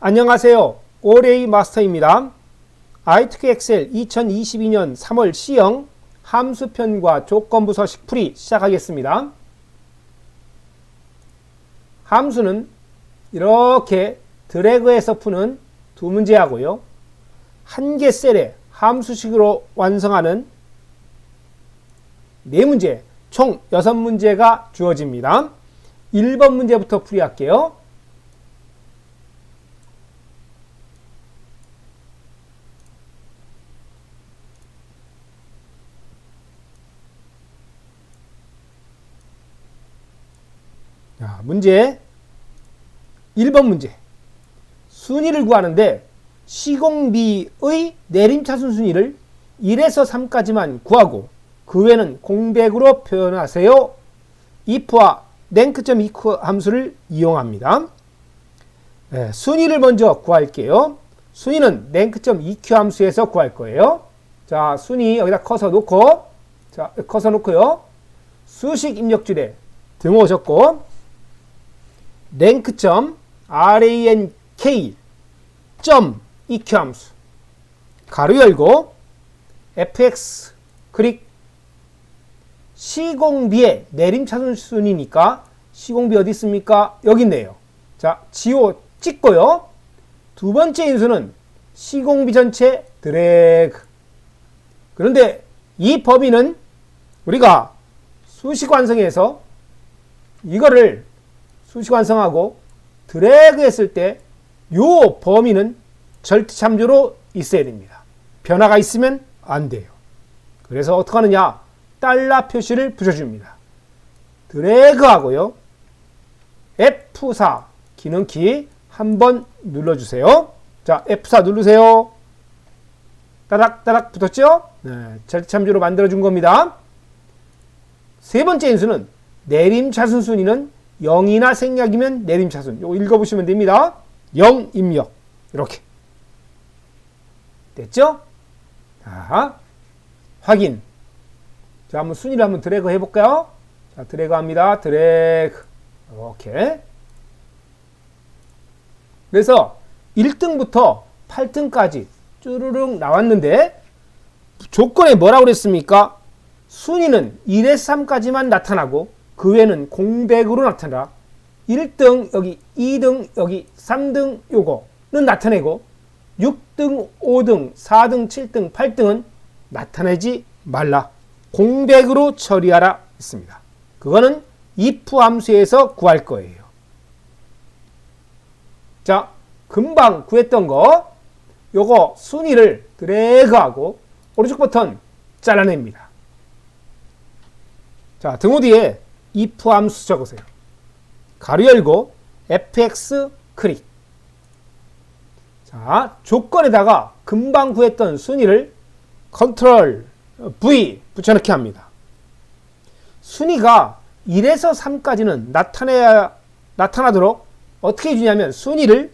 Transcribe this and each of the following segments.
안녕하세요. 오레이 마스터입니다. 아이트크 엑셀 2022년 3월 시형 함수편과 조건부 서식 풀이 시작하겠습니다. 함수는 이렇게 드래그해서 푸는 두 문제하고요. 한 개 셀에 함수식으로 완성하는 네 문제, 총 여섯 문제가 주어집니다. 1번 문제부터 풀이할게요. 자, 문제 1번 문제. 순위를 구하는데 시공비의 내림차순 순위를 1에서 3까지만 구하고 그 외는 공백으로 표현하세요. if와 랭크.eq 함수를 이용합니다. 네, 순위를 먼저 구할게요. 순위는 랭크.eq 함수에서 구할 거예요. 자, 순위 여기다 커서 놓고 자, 커서 놓고요. 수식 입력줄에 등호졌고 랭크.rank 점 eq 함수 가로 열고 fx 클릭 시공비의 내림차순 순이니까 시공비 어디 있습니까? 여기 있네요. 자, 지호 찍고요. 두 번째 인수는 시공비 전체 드래그. 그런데 이 범위는 우리가 수식 완성해서 이거를 수식 완성하고 드래그 했을 때 요 범위는 절대 참조로 있어야 됩니다. 변화가 있으면 안 돼요. 그래서 어떻게 하느냐? 달러 표시를 붙여줍니다. 드래그 하고요. F4 기능키 한번 눌러주세요. 자, F4 누르세요. 따닥 따닥 붙었죠? 네, 절대 참조로 만들어준 겁니다. 세 번째 인수는 내림차순 순위는 0이나 생략이면 내림차순. 이거 읽어보시면 됩니다. 0 입력. 이렇게. 됐죠? 자, 확인. 자, 한번 순위를 한번 드래그 해볼까요? 자, 드래그 합니다. 드래그. 이렇게. 그래서 1등부터 8등까지 쭈르륵 나왔는데 조건에 뭐라고 그랬습니까? 순위는 1에서 3까지만 나타나고 그 외에는 공백으로 나타나 1등 여기 2등 여기 3등 요거는 나타내고 6등 5등 4등 7등 8등은 나타내지 말라 공백으로 처리하라 했습니다. 그거는 if 함수에서 구할 거예요. 자 금방 구했던 거 요거 순위를 드래그하고 오른쪽 버튼 잘라냅니다. 자, 등호 뒤에 if 함수 적으세요. 가로 열고 fx 클릭. 자, 조건에다가 금방 구했던 순위를 컨트롤 V 붙여넣기 합니다. 순위가 1에서 3까지는 나타내야 나타나도록 어떻게 해주냐면 순위를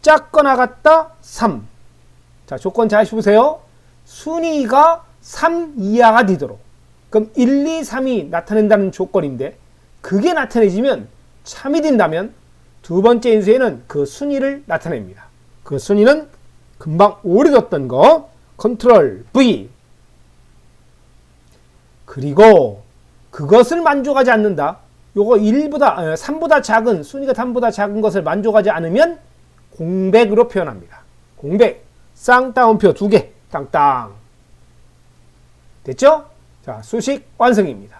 작거나 같다 3. 자, 조건 잘 보세요. 순위가 3 이하가 되도록. 그럼 1, 2, 3이 나타낸다는 조건인데 그게 나타내지면 참이 된다면 두 번째 인수에는 그 순위를 나타냅니다. 그 순위는 금방 오래 뒀던 거 컨트롤 V 그리고 그것을 만족하지 않는다. 요거 1보다 3보다 작은 순위가 3보다 작은 것을 만족하지 않으면 공백으로 표현합니다. 공백 쌍따옴표 두 개 땅땅 됐죠? 자 수식 완성입니다.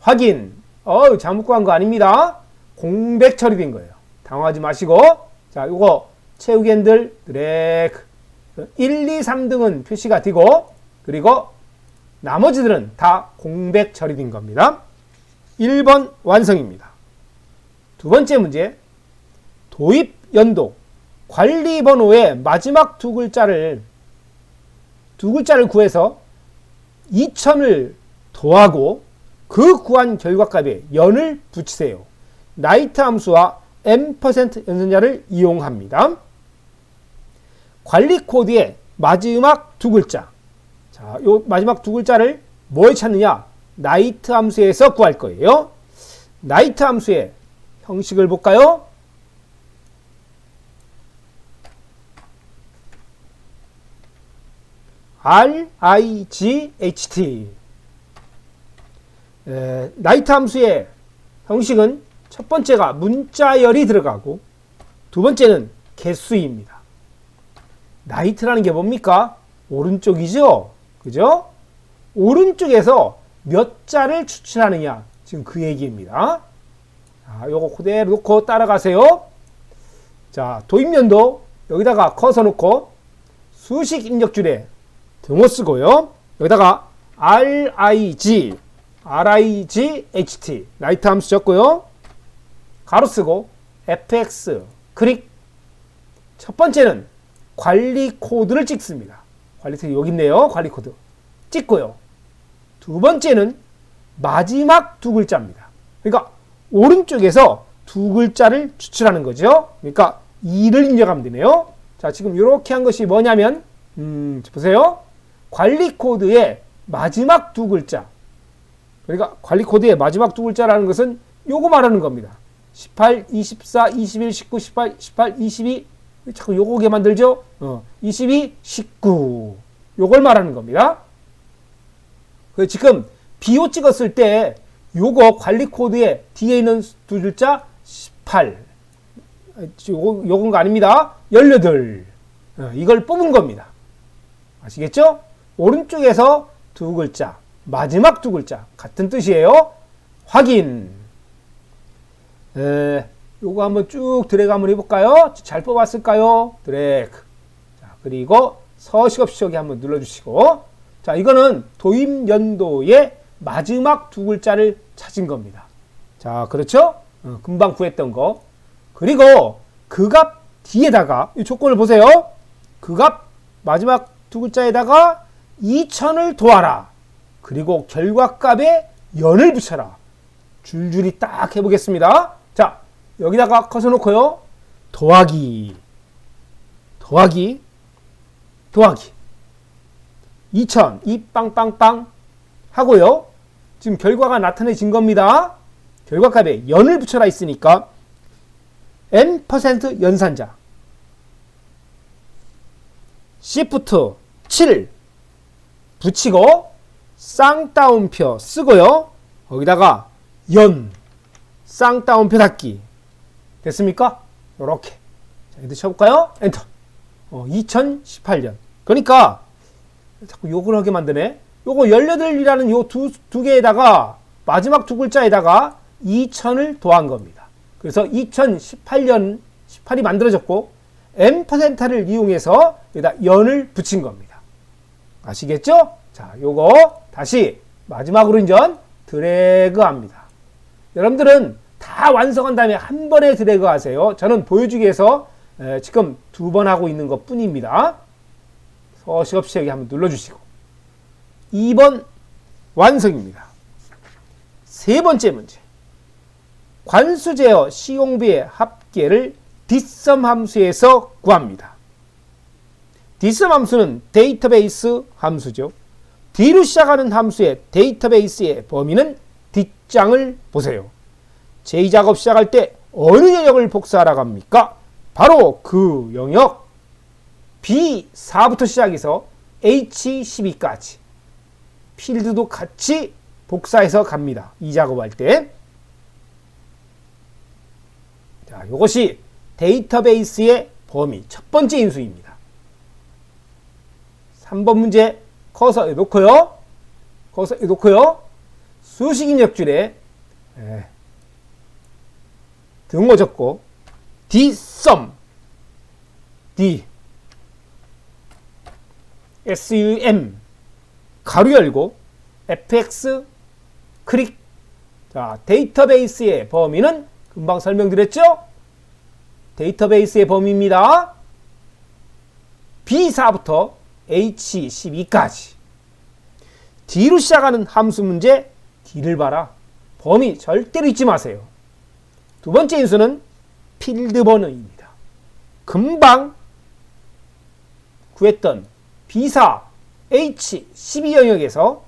확인 어 잘못 구한 거 아닙니다. 공백 처리된 거예요. 당황하지 마시고 자 요거 채우기 핸들 드래그 1, 2, 3등은 표시가 되고 그리고 나머지들은 다 공백 처리된 겁니다. 1번 완성입니다. 두 번째 문제 도입 연도 관리 번호의 마지막 두 글자를 두 글자를 구해서 2000을 더하고 그 구한 결과값에 연을 붙이세요. 나이트 함수와 m% 연산자를 이용합니다. 관리 코드의 마지막 두 글자. 자, 요 마지막 두 글자를 뭘 찾느냐? 나이트 함수에서 구할 거예요. 나이트 함수의 형식을 볼까요? R, I, G, H, T. 에, 라이트 함수의 형식은 첫 번째가 문자열이 들어가고 두 번째는 개수입니다. 라이트라는 게 뭡니까? 오른쪽이죠? 그죠? 오른쪽에서 몇 자를 추출하느냐. 지금 그 얘기입니다. 자, 요거 그대로 놓고 따라가세요. 자, 도입면도 여기다가 커서 놓고 수식 입력줄에 등호 쓰고요. 여기다가 RIG, RIGHT, 라이트 함수 적고요. 가로 쓰고 FX, 클릭. 첫 번째는 관리 코드를 찍습니다. 관리 코드 여기 있네요. 관리 코드. 찍고요. 두 번째는 마지막 두 글자입니다. 그러니까 오른쪽에서 두 글자를 추출하는 거죠. 그러니까 2를 입력하면 되네요. 자, 지금 이렇게 한 것이 뭐냐면 음, 보세요. 관리 코드의 마지막 두 글자. 그러니까 관리 코드의 마지막 두 글자라는 것은 요거 말하는 겁니다. 18, 24, 21, 19, 18, 18, 22. 자꾸 요거게 만들죠? 어, 22, 19. 요걸 말하는 겁니다. 그 지금 비오 찍었을 때 요거 관리 코드에 뒤에 있는 두 글자 18. 요거, 요건 거 아닙니다. 18. 어, 이걸 뽑은 겁니다. 아시겠죠? 오른쪽에서 두 글자, 마지막 두 글자 같은 뜻이에요. 확인. 에, 요거 한번 쭉 드래그 한번 해볼까요? 잘 뽑았을까요? 드래그. 자, 그리고 서식 없이 여기 한번 눌러주시고. 자, 이거는 도입 연도의 마지막 두 글자를 찾은 겁니다. 자, 그렇죠? 어, 금방 구했던 거. 그리고 그 값 뒤에다가 이 조건을 보세요. 그 값 마지막 두 글자에다가 2000을 도하라. 그리고 결과값에 연을 붙여라. 줄줄이 딱 해보겠습니다. 자, 여기다가 커서 놓고요. 더하기, 더하기, 더하기. 2000, 이 빵빵빵 하고요. 지금 결과가 나타내진 겁니다. 결과값에 연을 붙여라 있으니까 n% 연산자 Shift 7 붙이고 쌍따옴표 쓰고요. 거기다가 연 쌍따옴표 닫기 됐습니까? 요렇게 자, 엔터 쳐볼까요? 엔터 어, 2018년 그러니까 자꾸 욕을 하게 만드네 요거 18이라는 요 두 두 개에다가 마지막 두 글자에다가 2000을 더한 겁니다. 그래서 2018년 18이 만들어졌고 m%를 이용해서 여기다 연을 붙인 겁니다. 아시겠죠? 자, 요거 다시 마지막으로 인전 드래그 합니다. 여러분들은 다 완성한 다음에 한 번에 드래그 하세요. 저는 보여주기 위해서 지금 두 번 하고 있는 것 뿐입니다. 서식 없이 여기 한번 눌러주시고 2번 완성입니다. 세 번째 문제 관수 제어 시용비의 합계를 뒷섬 함수에서 구합니다. 뒷섬 함수는 데이터베이스 함수죠. D로 시작하는 함수의 데이터베이스의 범위는 뒷장을 보세요. 제2작업 시작할 때 어느 영역을 복사하라고 합니까? 바로 그 영역 B4부터 시작해서 H12까지 필드도 같이 복사해서 갑니다. 이 작업할 때. 자, 이것이 데이터베이스의 범위 첫 번째 인수입니다. 3번 문제 커서에 놓고요. 커서에 놓고요. 수식 입력줄에 예, 등호 적고 d sum d sum 가로 열고 fx 클릭 자 데이터베이스의 범위는 금방 설명드렸죠? 데이터베이스의 범위입니다. B4부터 H12까지 D로 시작하는 함수 문제 D를 봐라. 범위 절대로 잊지 마세요. 두 번째 인수는 필드 번호입니다. 금방 구했던 B4 H12 영역에서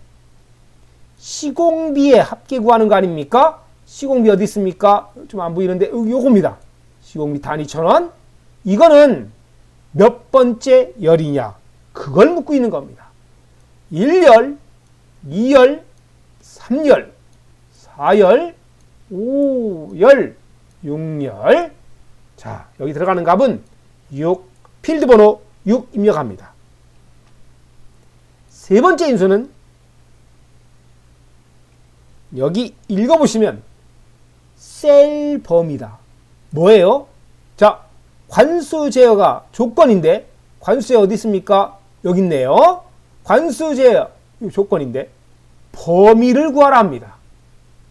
시공비의 합계 구하는 거 아닙니까? 시공비 어디 있습니까? 좀 안 보이는데 요겁니다. 시공비 단위 천원. 이거는 몇 번째 열이냐? 그걸 묻고 있는 겁니다. 1열, 2열, 3열, 4열, 5열, 6열. 자, 여기 들어가는 값은 6, 필드 번호 6 입력합니다. 세 번째 인수는 여기 읽어보시면 셀 범위다. 뭐예요? 자, 관수 제어가 조건인데 관수 제어 어디 있습니까? 여기 있네요. 관수 제어 이 조건인데 범위를 구하라 합니다.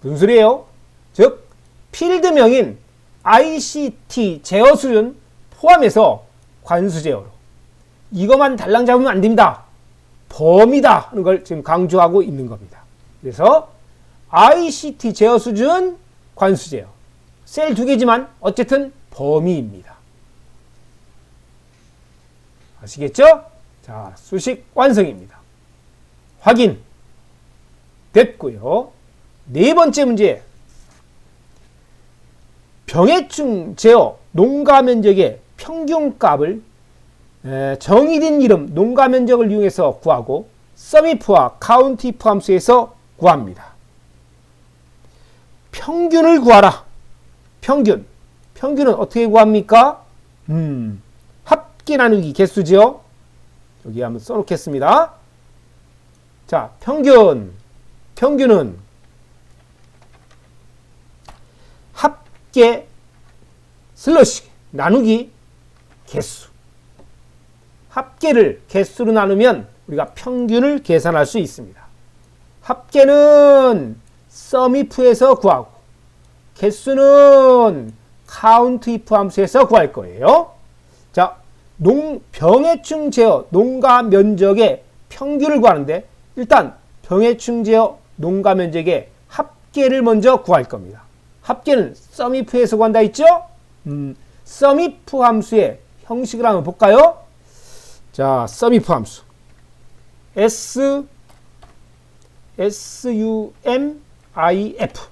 무슨 소리예요? 즉 필드명인 ICT 제어 수준 포함해서 관수 제어로 이것만 달랑 잡으면 안 됩니다. 범위다 하는 걸 지금 강조하고 있는 겁니다. 그래서 ICT 제어 수준 관수 제어 셀 두 개지만 어쨌든 범위입니다. 아시겠죠? 자, 수식 완성입니다. 확인 됐고요. 네 번째 문제 병해충 제어 농가 면적의 평균값을 정의된 이름 농가 면적을 이용해서 구하고 서미프와 카운티프 함수에서 구합니다. 평균을 구하라. 평균. 평균은 어떻게 구합니까? 음, 합계 나누기 개수죠. 여기 한번 써놓겠습니다. 자, 평균. 평균은 합계 슬러시 나누기 개수. 합계를 개수로 나누면 우리가 평균을 계산할 수 있습니다. 합계는 sumif에서 구하고 개수는 countif 함수에서 구할 거예요. 자, 농, 병해충 제어 농가 면적의 평균을 구하는데 일단 병해충 제어 농가 면적의 합계를 먼저 구할 겁니다. 합계는 sumif에서 구한다 했죠? 음, sumif 함수의 형식을 한번 볼까요? 자, sumif 함수. S S U M I F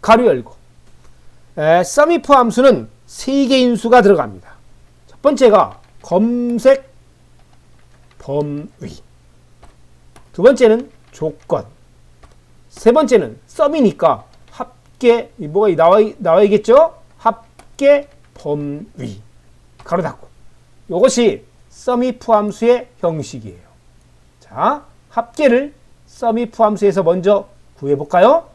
가로 열고 에, sumif 함수는 세 개 인 수가 들어갑니다. 첫 번째가 검색 범위 두 번째는 조건 세 번째는 썸이니까 합계 뭐가 나와 나와야겠죠? 합계 범위 가로 닫고 이것이 sumif 함수의 형식이에요. 자, 합계를 sumif 함수에서 먼저 구해 볼까요?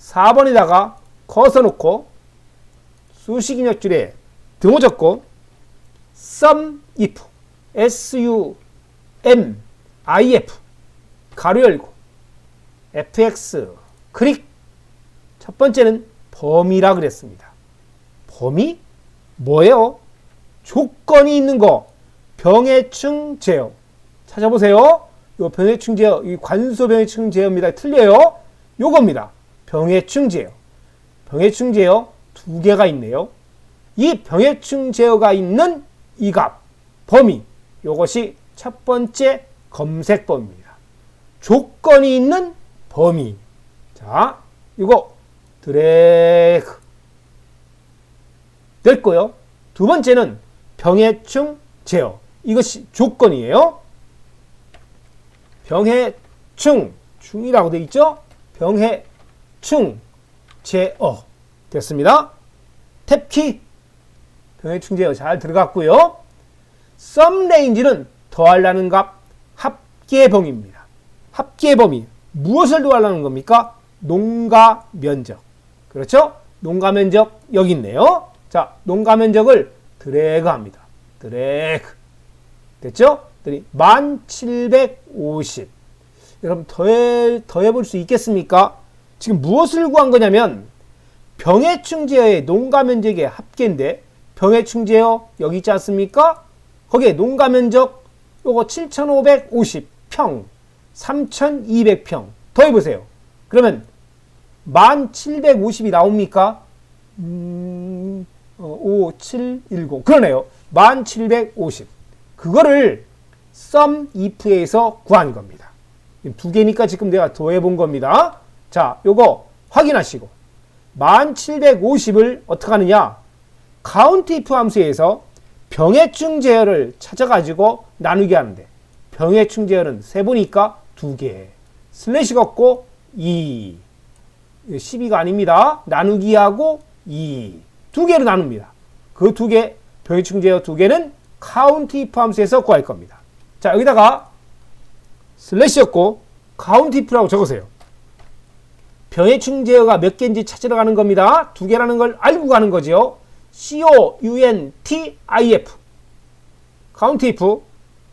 4번에다가 거서 놓고 수식 입력줄에 등호 적고 sum if s u m i f 가로 열고 fx 클릭 첫 번째는 범위라 그랬습니다. 범위 뭐예요? 조건이 있는 거 병해충 제어 찾아보세요. 요 병해충 제어 이 관소 병해충 제어입니다. 틀려요. 요겁니다. 병해충 제어. 병해충 제어 두 개가 있네요. 이 병해충 제어가 있는 이 값, 범위, 요것이 첫 번째 검색 범위입니다. 조건이 있는 범위. 자, 이거 드래그 됐고요. 두 번째는 병해충 제어. 이것이 조건이에요. 병해충, 충이라고 되어 있죠? 병해충 제어. 됐습니다. 탭키 병해충 제어 잘 들어갔고요. 썸 레인지는 더하려는 값 합계 범위입니다. 합계 범위 무엇을 더하려는 겁니까? 농가 면적. 그렇죠? 농가 면적 여기 있네요. 자, 농가 면적을 드래그 합니다. 드래그. 됐죠? 1750. 여러분 더해 더해 볼 수 있겠습니까? 지금 무엇을 구한 거냐면 병해충 제어의 농가 면적의 합계인데 병해 충 제어 여기 있지 않습니까? 거기에 농가 면적 요거 7550평, 3200평 더해 보세요. 그러면 1750이 나옵니까? 음, 어, 5, 7, 1, 9 그러네요. 1750 그거를 sum if에서 구한 겁니다. 두 개니까 지금 내가 더해 본 겁니다. 자, 요거 확인하시고 1750을 어떻게 하느냐? If 함수에서 병해충 제어를 찾아가지고 나누게 하는데 병해충 제어는 세 보니까 두 개. 슬래시 걷고 2. 12가 아닙니다. 나누기하고 2. 두 개로 나눕니다. 그 두 개, 병해충 제어 두 개는 if 함수에서 구할 겁니다. 자, 여기다가 슬래시였고 카운트 if라고 적으세요. 병해충 제어가 몇 개인지 찾으러 가는 겁니다. 두 개라는 걸 알고 가는 거죠. C-O-U-N-T-I-F if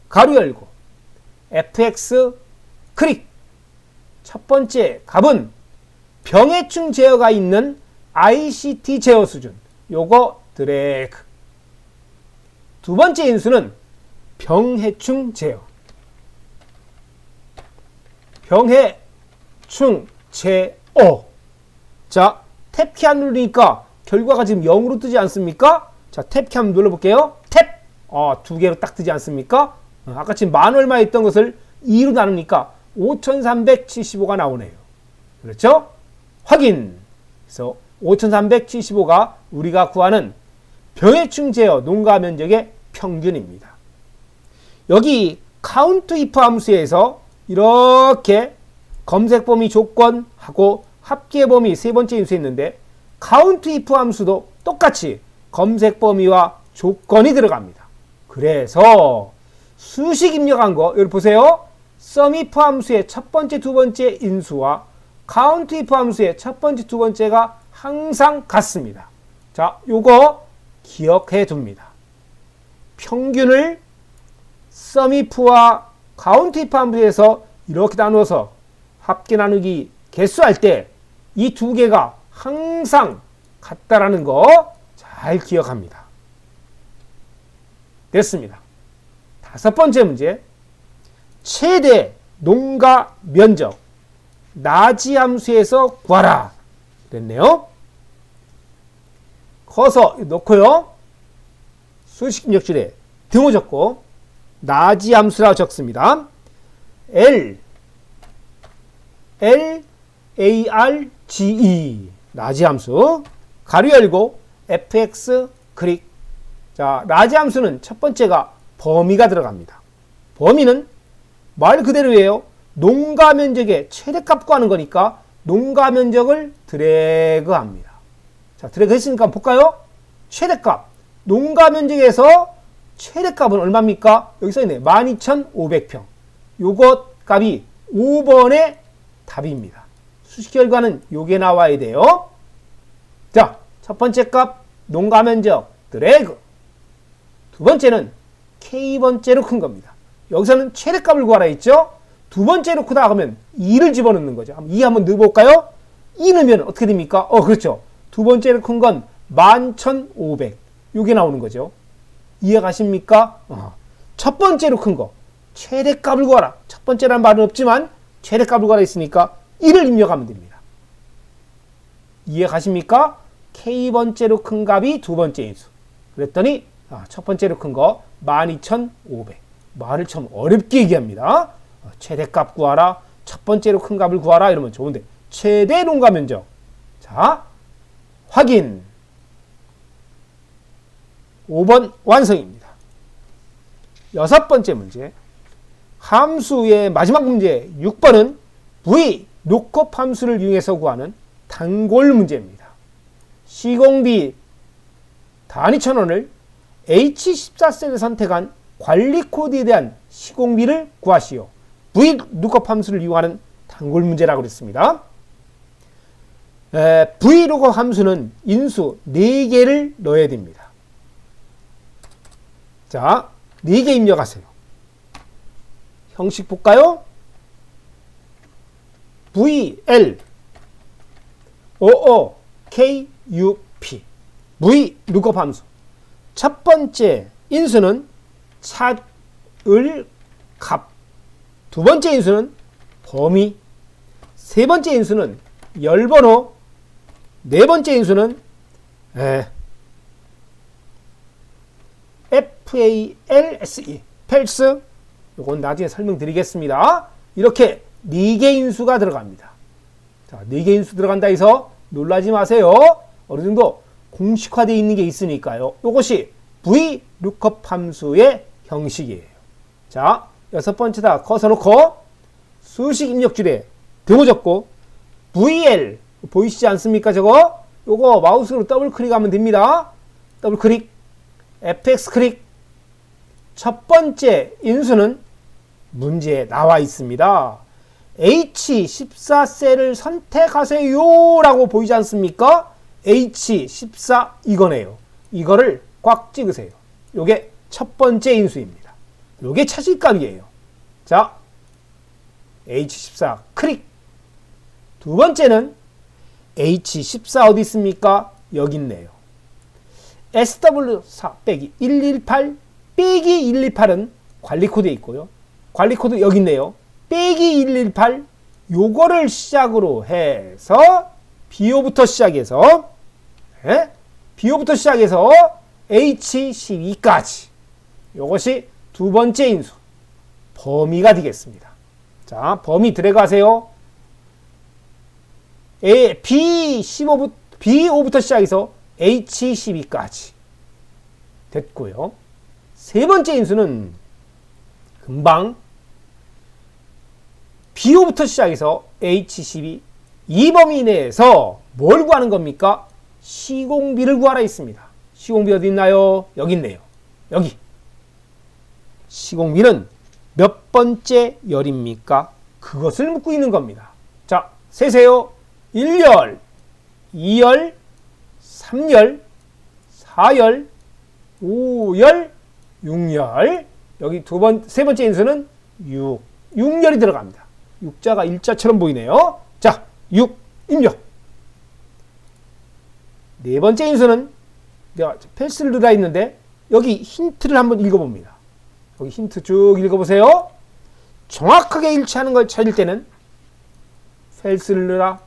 가로 열고 fx 클릭. 첫 번째 값은 병해충 제어가 있는 ICT 제어 수준. 요거 드래그. 두 번째 인수는 병해충 제어. 병해충 제어. 자 탭키 안 누르니까 결과가 지금 0으로 뜨지 않습니까? 자 탭키 한번 눌러볼게요 탭! 어, 두 개로 딱 뜨지 않습니까? 어, 아까 지금 만 얼마 있던 것을 2로 나누니까 5375가 나오네요 그렇죠? 확인 그래서 5375가 우리가 구하는 병해충 제어 농가 면적의 평균입니다. 여기 카운트 if 함수에서 이렇게 검색 범위 조건하고 합계 범위 세 번째 인수 있는데 카운트 if 함수도 똑같이 검색 범위와 조건이 들어갑니다. 그래서 수식 입력한 거 여기 보세요. if 함수의 첫 번째 두 번째 인수와 카운트 if 함수의 첫 번째 두 번째가 항상 같습니다. 자, 요거 기억해 둡니다. 평균을 if와 카운트 if 함수에서 이렇게 나누어서 합계 나누기 개수할 때 이 두 개가 항상 같다라는 거 잘 기억합니다. 됐습니다. 다섯 번째 문제. 최대 농가 면적 나지 함수에서 구하라. 됐네요. 커서 놓고요. 수식 입력줄에 등호 적고 나지 함수라고 적습니다. L L A R G E 나지 함수 가로 열고 fx 클릭 자 라지 함수는 첫 번째가 범위가 들어갑니다. 범위는 말 그대로예요. 농가 면적의 최대값 구하는 거니까 농가 면적을 드래그 합니다. 자, 드래그 했으니까 볼까요? 최대값. 농가 면적에서 최대값은 얼마입니까? 여기 써 있네. 12,500평. 요것 값이 5번의 답입니다. 수식 결과는 요게 나와야 돼요. 자, 첫 번째 값 농가 면적 드래그. 두 번째는 K번째로 큰 겁니다. 여기서는 최대값을 구하라 했죠? 두 번째로 크다 하면 2를 집어넣는 거죠. 2 한번 넣어볼까요? 2 넣으면 어떻게 됩니까? 어, 그렇죠. 두 번째로 큰 건 11,500. 요게 나오는 거죠. 이해가십니까? 어. 첫 번째로 큰 거. 최대값을 구하라. 첫 번째란 말은 없지만 최대값을 구하라 있으니까 1을 입력하면 됩니다. 이해가십니까? K번째로 큰 값이 두 번째 인수. 그랬더니 아, 첫 번째로 큰 거 12,500. 말을 참 어렵게 얘기합니다. 어, 최대값 구하라. 첫 번째로 큰 값을 구하라. 이러면 좋은데 최대 농가 면적. 자, 확인. 5번 완성입니다. 여섯 번째 문제. 함수의 마지막 문제 6번은 v lookup 함수를 이용해서 구하는 단골 문제입니다. 시공비 단위 천 원을 H14셀을 선택한 관리 코드에 대한 시공비를 구하시오. v lookup 함수를 이용하는 단골 문제라고 그랬습니다. 에, v lookup 함수는 인수 4개를 넣어야 됩니다. 자, 4개 입력하세요. 형식 볼까요? V, L, O, O, K, U, P. V lookup 함수. 첫 번째 인수는 찾을 값. 두 번째 인수는 범위. 세 번째 인수는 열번호. 네 번째 인수는 에, FALSE, 펠스. 요건 나중에 설명드리겠습니다. 이렇게 네개 인수가 들어갑니다. 자, 네개 인수 들어간다 해서 놀라지 마세요. 어느 정도 공식화되어 있는 게 있으니까요. 이것이 V lookup 함수의 형식이에요. 자, 여섯 번째다 커서 놓고 수식 입력줄에 대고 적고 VL 보이시지 않습니까 저거? 요거 마우스로 더블 클릭하면 됩니다. 더블 클릭 FX 클릭 첫 번째 인수는 문제에 나와 있습니다. H14셀을 선택하세요 라고 보이지 않습니까? H14 이거네요. 이거를 꽉 찍으세요. 요게 첫 번째 인수입니다. 요게 차실감이에요. 자, H14 클릭. 두 번째는 H14 어디 있습니까? 여기 있네요. SW4 빼기 118 빼기 128은 관리 코드에 있고요. 관리 코드 여기 있네요. 빼기 118 요거를 시작으로 해서 비오부터 시작해서 예? 비오부터 시작해서 H12까지 요것이 두 번째 인수 범위가 되겠습니다. 자, 범위 들어가세요. A, B15부터, B5부터 시작해서 H12까지 됐고요. 세 번째 인수는 금방 B5부터 시작해서 H12 이 범위 내에서 뭘 구하는 겁니까? 시공비를 구하라 있습니다. 시공비 어디 있나요? 여기 있네요. 여기. 시공비는 몇 번째 열입니까? 그것을 묻고 있는 겁니다. 자, 세세요. 1열, 2열, 3열, 4열, 5열, 6열. 여기 두 번, 세 번째 인수는 6. 6열이 들어갑니다. 6자가 일자처럼 보이네요. 자, 6 입력. 네 번째 인수는 내가 패스를 들어 있는데 여기 힌트를 한번 읽어봅니다. 여기 힌트 쭉 읽어보세요. 정확하게 일치하는 걸 찾을 때는 넣라.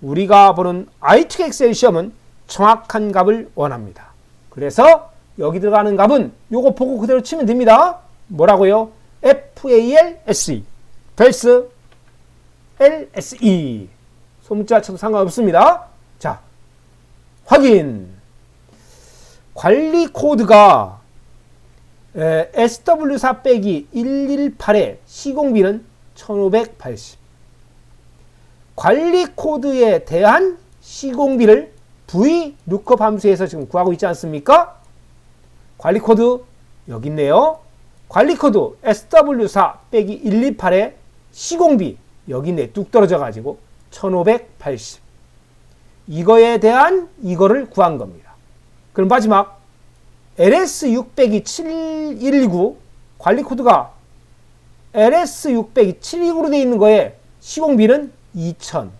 우리가 보는 IT 엑셀 시험은 정확한 값을 원합니다. 그래서 여기 들어가는 값은 요거 보고 그대로 치면 됩니다. 뭐라고요? FALSE. 펠스 LSE. 소문자 쳐도 상관없습니다. 자, 확인. 관리 코드가 SW4 빼기 118의 시공비는 1580. 관리 코드에 대한 시공비를 V lookup 함수에서 지금 구하고 있지 않습니까? 관리 코드 여기 있네요. 관리 코드 SW4 빼기 128의 시공비 여기 있네. 뚝 떨어져 가지고 1580. 이거에 대한 이거를 구한 겁니다. 그럼 마지막 LS600이 719 관리 코드가 LS600이 719로 되어 있는 거에 시공비는 2000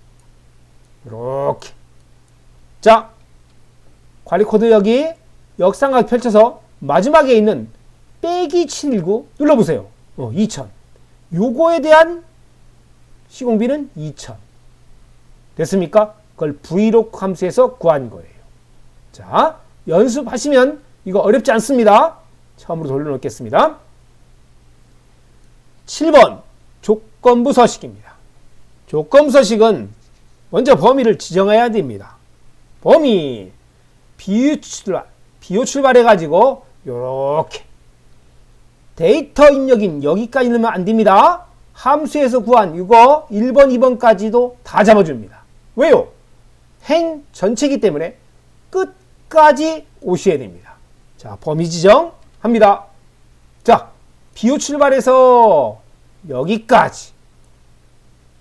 이렇게 자 관리 코드 여기 역삼각 펼쳐서 마지막에 있는 빼기 719 눌러보세요. 어, 2000 요거에 대한 시공비는 2000 됐습니까? 그걸 Vlock 함수에서 구한 거예요. 자, 연습하시면 이거 어렵지 않습니다. 처음으로 돌려놓겠습니다. 7번 조건부 서식입니다. 조건부 서식은 먼저 범위를 지정해야 됩니다. 범위 비유 출발, 비유 출발해 가지고 요렇게 데이터 입력인 여기까지 넣으면 안 됩니다. 함수에서 구한 이거 1번, 2번까지도 다 잡아줍니다. 왜요? 행 전체이기 때문에 끝까지 오셔야 됩니다. 자, 범위 지정합니다. 자, 비유 출발해서 여기까지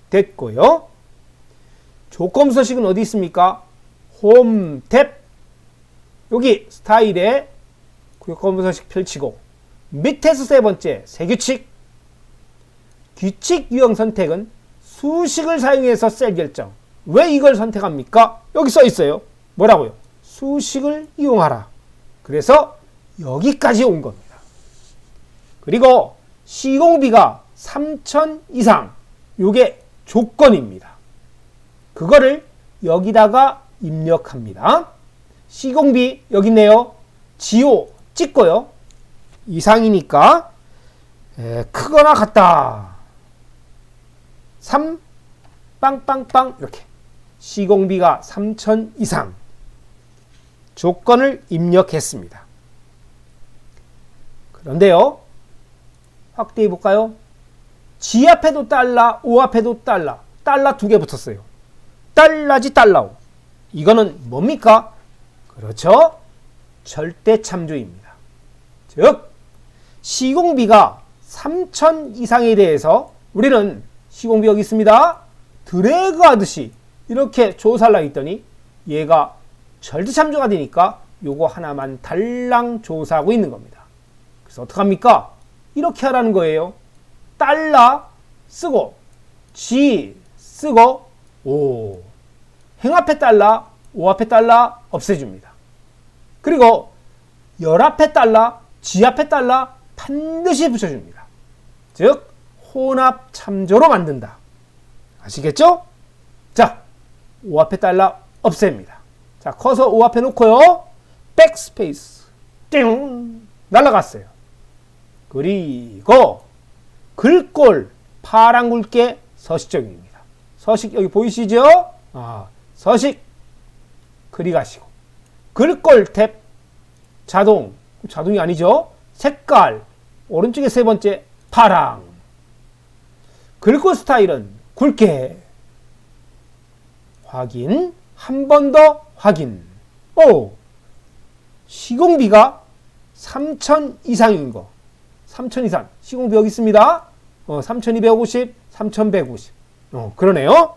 됐고요. 조건 서식은 어디 있습니까? 홈 탭 여기 스타일에 조건 서식 펼치고 밑에서 세 번째 세규칙 규칙 유형 선택은 수식을 사용해서 셀 결정 왜 이걸 선택합니까? 여기 써 있어요. 뭐라고요? 수식을 이용하라. 그래서 여기까지 온 겁니다. 그리고 시공비가 3천 이상 요게 조건입니다. 그거를 여기다가 입력합니다. 시공비 여기 있네요. 지오 찍고요. 이상이니까 에, 크거나 같다. 3 빵빵빵 이렇게 시공비가 3천 이상 조건을 입력했습니다. 그런데요. 확대해 볼까요? G 앞에도 달러, O 앞에도 달러, 달러 두 개 붙었어요. 달러지 달러오. 이거는 뭡니까? 그렇죠. 절대 참조입니다. 즉, 시공비가 3천 이상에 대해서 우리는 시공비 여기 있습니다. 드래그 하듯이 이렇게 조사를 하겠더니 얘가 절대 참조가 되니까 요거 하나만 달랑 조사하고 있는 겁니다. 그래서 어떡합니까? 이렇게 하라는 거예요. 달러 쓰고 G 쓰고 O 행 앞에 달러 O 앞에 달러 없애줍니다. 그리고 열 앞에 달러 G 앞에 달러 반드시 붙여줍니다. 즉 혼합 참조로 만든다. 아시겠죠? 자, O 앞에 달러 없앱니다. 자, 커서 O 앞에 놓고요. 백스페이스 띵 날라갔어요. 그리고 글꼴 파란 굵게 서식적입니다. 서식 여기 보이시죠? 아, 서식 그리 가시고 글꼴 탭 자동 자동이 아니죠? 색깔 오른쪽에 세 번째 파랑 글꼴 스타일은 굵게. 확인. 한 번 더 확인. 오. 시공비가 3천 이상인 거. 3천 이상. 시공비 여기 있습니다. 어, 3,250 3,150 어, 그러네요.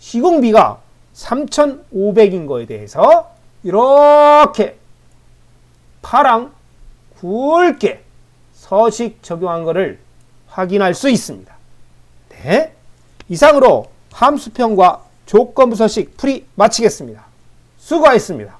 시공비가 3,500인 거에 대해서 이렇게 파랑 굵게 서식 적용한 것을 확인할 수 있습니다. 네. 이상으로 함수평과 조건부 서식 풀이 마치겠습니다. 수고하셨습니다.